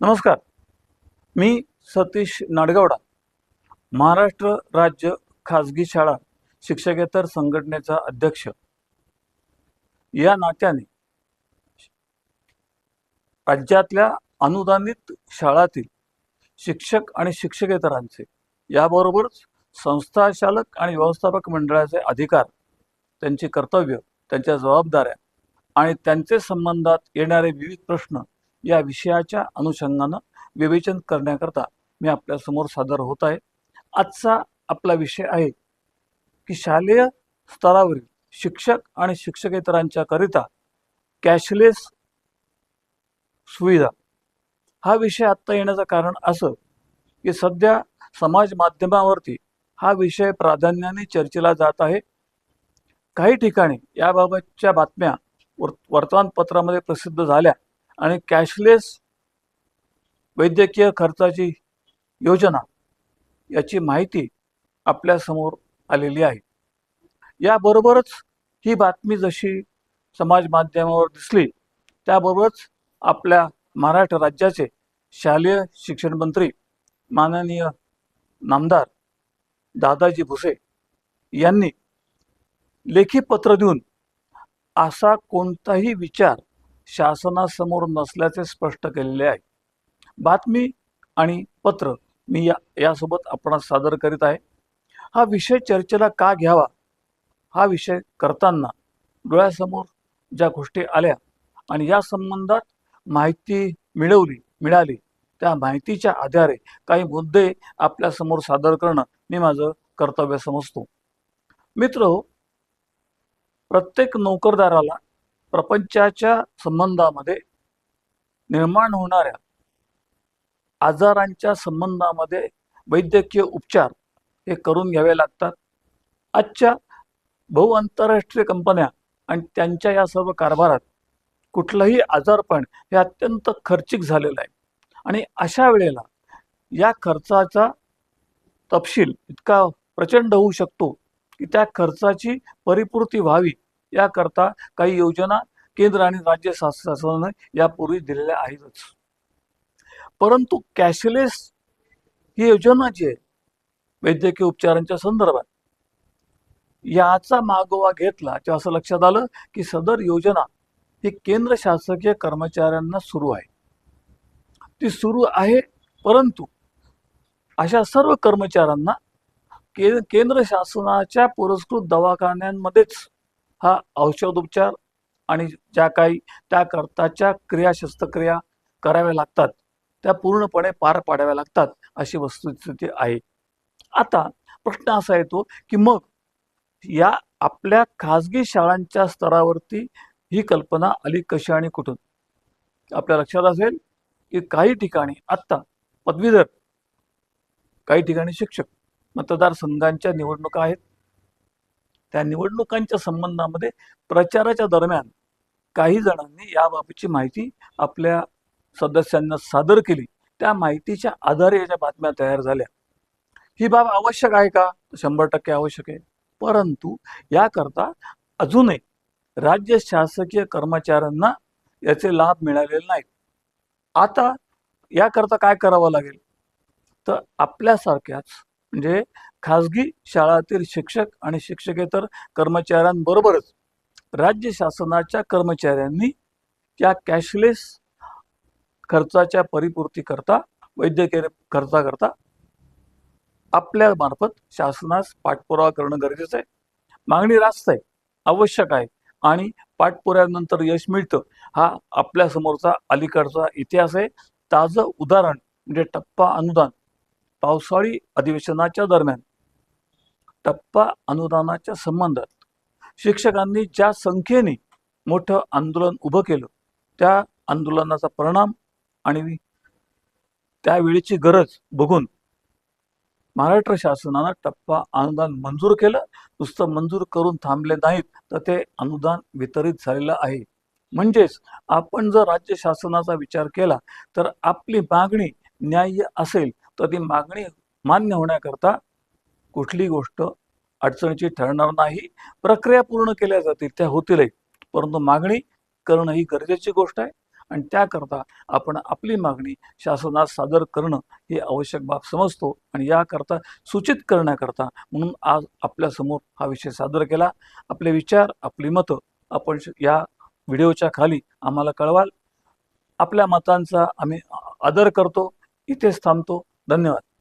नमस्कार. मी सतीश नाडगवडा. महाराष्ट्र राज्य खाजगी शाळा शिक्षकेतर संघटनेचा अध्यक्ष. या नात्याने राज्यातल्या अनुदानित शाळातील शिक्षक आणि शिक्षकेतरांचे याबरोबरच संस्थाचालक आणि व्यवस्थापक मंडळाचे अधिकार त्यांची कर्तव्य त्यांच्या जबाबदाऱ्या आणि त्यांचे संबंधात येणारे विविध प्रश्न या विषयाच्या अनुषंगानं विवेचन करण्याकरता मी आपल्यासमोर सादर होत आहे. आजचा आपला विषय आहे की शालेय स्तरावरील शिक्षक आणि शिक्षकेतरांच्या करिता कॅशलेस सुविधा. हा विषय आत्ता येण्याचं कारण असं की सध्या समाज माध्यमावरती हा विषय प्राधान्याने चर्चेला जात आहे. काही ठिकाणी याबाबतच्या बातम्या वर्तमानपत्रामध्ये प्रसिद्ध झाल्या. आणि कॅशलेस वैद्यकीय खर्चाची योजना याची माहिती आपल्यासमोर आलेली आहे. याबरोबरच ही बातमी जशी समाज माध्यमावर दिसली त्याबरोबरच आपल्या महाराष्ट्र राज्याचे शालेय शिक्षण मंत्री माननीय नामदार दादाजी भुसे यांनी लेखी पत्र देऊन असा कोणताही विचार शासनासमोर नसल्याचे स्पष्ट केलेले आहे. बातमी आणि पत्र मी या यासोबत आपण सादर करीत आहे. हा विषय चर्चेला का घ्यावा? हा विषय करताना डोळ्यासमोर ज्या गोष्टी आल्या आणि या संबंधात माहिती मिळवली मिळाली त्या माहितीच्या आधारे काही मुद्दे आपल्यासमोर सादर करणं मी माझं कर्तव्य समजतो. मित्र हो, प्रत्येक नोकरदाराला प्रपंचाच्या संबंधामध्ये निर्माण होणाऱ्या आजारांच्या संबंधामध्ये वैद्यकीय उपचार हे करून घ्यावे लागतात. आजच्या बहु आंतरराष्ट्रीय कंपन्या आणि त्यांच्या या सर्व कारभारात कुठलंही आजारपण हे अत्यंत खर्चिक झालेलं आहे. आणि अशा वेळेला या खर्चाचा तपशील इतका प्रचंड होऊ शकतो की त्या खर्चाची परिपूर्ती व्हावी याकरता काही योजना केंद्र आणि राज्य शासनाने यापूर्वी दिलेल्या आहेतच. परंतु कॅशलेस ही योजना जी आहे वैद्यकीय उपचारांच्या संदर्भात याचा मागोवा घेतला तेव्हा असं लक्षात आलं की सदर योजना ही केंद्र शासकीय कर्मचाऱ्यांना सुरू आहे. ती सुरू आहे परंतु अशा सर्व कर्मचाऱ्यांना के केंद्र शासनाच्या पुरस्कृत दवाखान्यांमध्येच हा औषधोपचार आणि ज्या काही त्याकरताच्या क्रिया शस्त्रक्रिया कराव्या लागतात त्या पूर्णपणे पार पाडाव्या लागतात अशी वस्तुस्थिती आहे. आता प्रश्न असा येतो की मग या आपल्या खाजगी शाळांच्या स्तरावरती ही कल्पना आली कशी आणि कुठून? आपल्या लक्षात असेल की काही ठिकाणी आत्ता पदवीधर काही ठिकाणी शिक्षक मतदारसंघांच्या निवडणुका आहेत. त्या निवडणुकांच्या संबंधामध्ये प्रचाराच्या दरम्यान काही जणांनी याबाबतची माहिती आपल्या सदस्यांना सादर केली. त्या माहितीच्या आधारे याच्या बातम्या तयार झाल्या. ही बाब आवश्यक आहे का? शंभर टक्के आवश्यक आहे. परंतु याकरता अजूनही राज्य शासकीय कर्मचाऱ्यांना याचे लाभ मिळालेले नाहीत. आता याकरता काय करावं लागेल? तर आपल्यासारख्याच म्हणजे खाजगी शाळातील शिक्षक आणि शिक्षकेतर कर्मचाऱ्यांबरोबरच राज्य शासनाच्या कर्मचाऱ्यांनी या कॅशलेस खर्चाच्या परिपूर्तीकरता वैद्यकीय खर्चाकरता आपल्या मार्फत शासनास पाठपुरावा करणं गरजेचं आहे. मागणी रास्त आहे आवश्यक आहे आणि पाठपुराव्यानंतर यश मिळतं हा आपल्या समोरचा अलीकडचा इतिहास आहे. ताजं उदाहरण म्हणजे टप्पा अनुदान. पावसाळी अधिवेशनाच्या दरम्यान टप्पा अनुदानाच्या संबंधात शिक्षकांनी ज्या संख्येने मोठं आंदोलन उभं केलं त्या आंदोलनाचा परिणाम आणि त्यावेळीची गरज बघून महाराष्ट्र शासनानं टप्पा अनुदान मंजूर केलं. नुसतं मंजूर करून थांबले नाहीत तर ते अनुदान वितरित झालेलं आहे. म्हणजेच आपण जर राज्य शासनाचा विचार केला तर आपली मागणी न्याय्य असेल तर ती मागणी मान्य होण्याकरता कुठली गोष्ट अडचणीची ठरणार नाही. प्रक्रिया पूर्ण केल्या जातील त्या होतीलही. परंतु मागणी करणं ही गरजेची गोष्ट आहे आणि त्याकरता आपण आपली मागणी शासनास सादर करणं ही आवश्यक बाब समजतो आणि याकरता सूचित करण्याकरता म्हणून आज आपल्यासमोर हा विषय सादर केला. आपले विचार आपली मतं आपण श- या व्हिडिओच्या खाली आम्हाला कळवाल. आपल्या मतांचा आम्ही आदर करतो इथेच थांबतो. धन्यवाद.